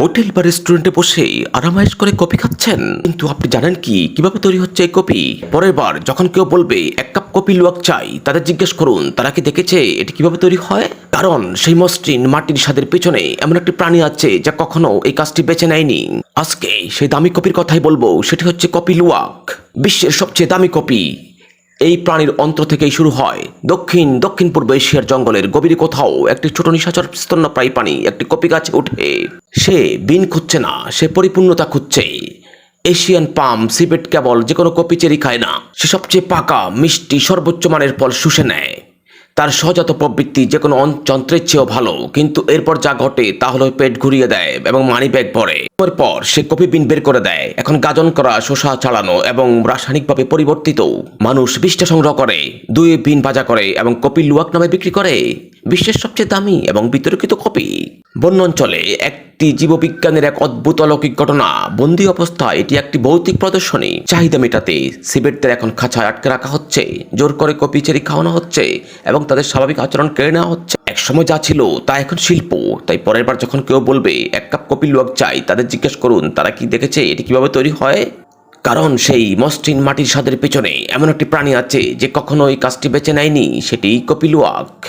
Hotel বা রেস্টুরেন্টে বসে আরামাইশ করে কপি খাচ্ছেন। কিন্তু আপনি জানেন কি? কীভাবে তৈরি হচ্ছে এই কফি? পরের বার যখন কেউ বলবে, এক কাপ কপি লুয়াক চাই, তাদের জিজ্ঞেস করুন, তারা কি দেখেছে এটি কীভাবে তৈরি হয়? কারণ সেই মসৃণ মাটির স্বাদের পেছনে এমন একটি প্রাণী আছে যা কখনো এই কাজটি বেছে নেয়নি। আজকে সেই দামি কপির কথাই বলব, সেটি হচ্ছে কপি লুয়াক। বিশ্বের সবচেয়ে দামি কপি এই প্রাণীর অন্ত্র থেকেই শুরু হয়। দক্ষিণ দক্ষিণ পূর্ব এশিয়ার জঙ্গলের গভীরে কোথাও একটি ছোট নিশাচর স্তন্যপ্রায়ী প্রাণী একটি কপি গাছে উঠে সে বিন খুঁজছে না, সে পরিপূর্ণতা খুঁজছে এশিয়ান পাম সিপেট কেবল যে কোনো কপি চেরি খায় না। সে সবচেয়ে পাকা, মিষ্টি, সর্বোচ্চ মানের ফল শুষে নেয়। তার সহজাত প্রবৃত্তি যে কোনো যন্ত্রের চেয়েও ভালো। কিন্তু এরপর যা ঘটে, তা হলো পেট ঘুরিয়ে দেয় এবং মানি ব্যাগ ভরে পর সে কপি বিন বের করে দেয়। এখন গাজন করা, শোষা, চালানো এবং রাসায়নিকভাবে পরিবর্তিত। মানুষ বিষ্ঠা সংগ্রহ করে, দুই বিন ভাজা করে এবং কপি লুয়াক নামে বিক্রি করে। বিশ্বের সবচেয়ে দামি এবং বিতর্কিত কপি বন্য অঞ্চলে একটি জীববিজ্ঞানের এক অদ্ভুত অলৌকিক ঘটনা। বন্দি অবস্থায় এটি একটি ভৌতিক প্রদর্শনী। চাহিদা মেটাতে সিবেটদের এখন খাঁচায় আটকে রাখা হচ্ছে। জোর করে কপি চেরি খাওয়ানো হচ্ছে এবং তাদের স্বাভাবিক আচরণ কেড়ে নেওয়া হচ্ছে। এক সময় যা ছিল তা এখন শিল্প। তাই পরের বার যখন কেউ বলবে, এক কাপ কপি লুয়াক চাই তাদের জিজ্ঞেস করুন, তারা কি দেখেছে? এটি কীভাবে তৈরি হয়? কারণ সেই মসৃণ মাটির স্বাদের পেছনে এমন একটি প্রাণী আছে যে কখনো এই কাজটি বেছে নেয়নি। সেটি কপিলুয়াক।